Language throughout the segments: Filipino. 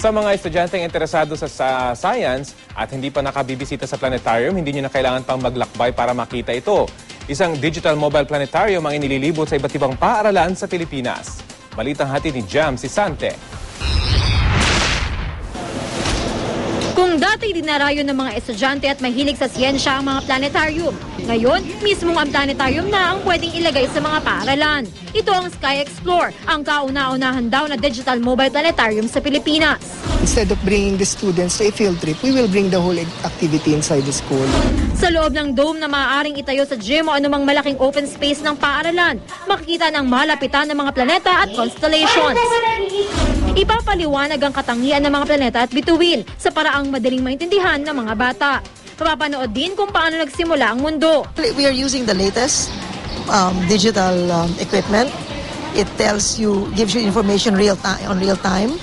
Sa mga estudyanteng interesado sa, sa science at hindi pa nakabibisita sa planetarium, hindi nyo na kailangan pang maglakbay para makita ito. Isang digital mobile planetarium ang inililibot sa iba't ibang paaralan sa Pilipinas. Balitang hatid ni Jam si Sante. Kung dati dinarayo ng mga estudyante at mahilig sa siyensya ang mga planetarium, ngayon mismo ang planetarium na ang pwedeng ilagay sa mga paaralan. Ito ang Sky Explore, ang kauna-unahan daw na digital mobile planetarium sa Pilipinas. Instead of bringing the students to a field trip, we will bring the whole activity inside the school. Sa loob ng dome na maaaring itayo sa gym o anumang malaking open space ng paaralan, makikita ng malapitan ng mga planeta at constellations. Ipapaliwanag ang katangian ng mga planeta at bituin sa paraang madaling maintindihan ng mga bata. Mapapanood din kung paano nagsimula ang mundo. We are using the latest um, digital um, equipment. It tells you, gives you information real time on real time.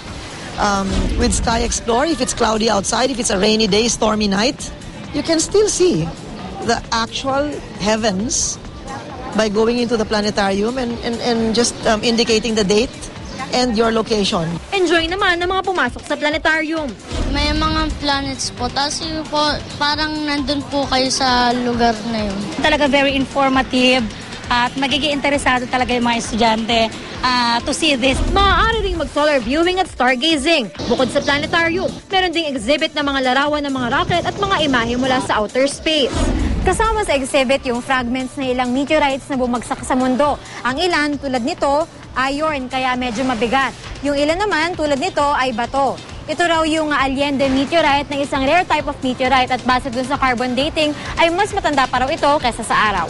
Um, with Sky Explore, if it's cloudy outside, if it's a rainy day, stormy night, you can still see the actual heavens by going into the planetarium and, and, and just um, indicating the date and your location. Enjoy naman ng mga pumasok sa planetarium. May mga planets po. Tapos yun po, parang nandun po kayo sa lugar na yun. talaga very informative at magiging interesado talaga yung mga estudyante ah, to see this. Maaari ring mag-solar viewing at stargazing. Bukod sa planetarium, meron ding exhibit ng mga larawan ng mga rocket at mga imahe mula sa outer space. Kasama sa exhibit yung fragments na ilang meteorites na bumagsak sa mundo. Ang ilan, tulad nito, iron kaya medyo mabigat. Yung ilan naman, tulad nito, ay bato. Ito raw yung Allende meteorite na isang rare type of meteorite at base dun sa carbon dating ay mas matanda pa raw ito kaysa sa araw.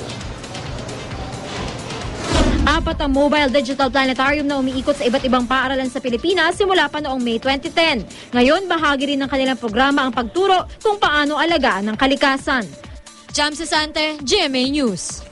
Apat ang mobile digital planetarium na umiikot sa iba't ibang paaralan sa Pilipinas simula pa noong May 2010. Ngayon, bahagi rin ng kanilang programa ang pagturo kung paano alagaan ng kalikasan. Jam Sante, GMA News.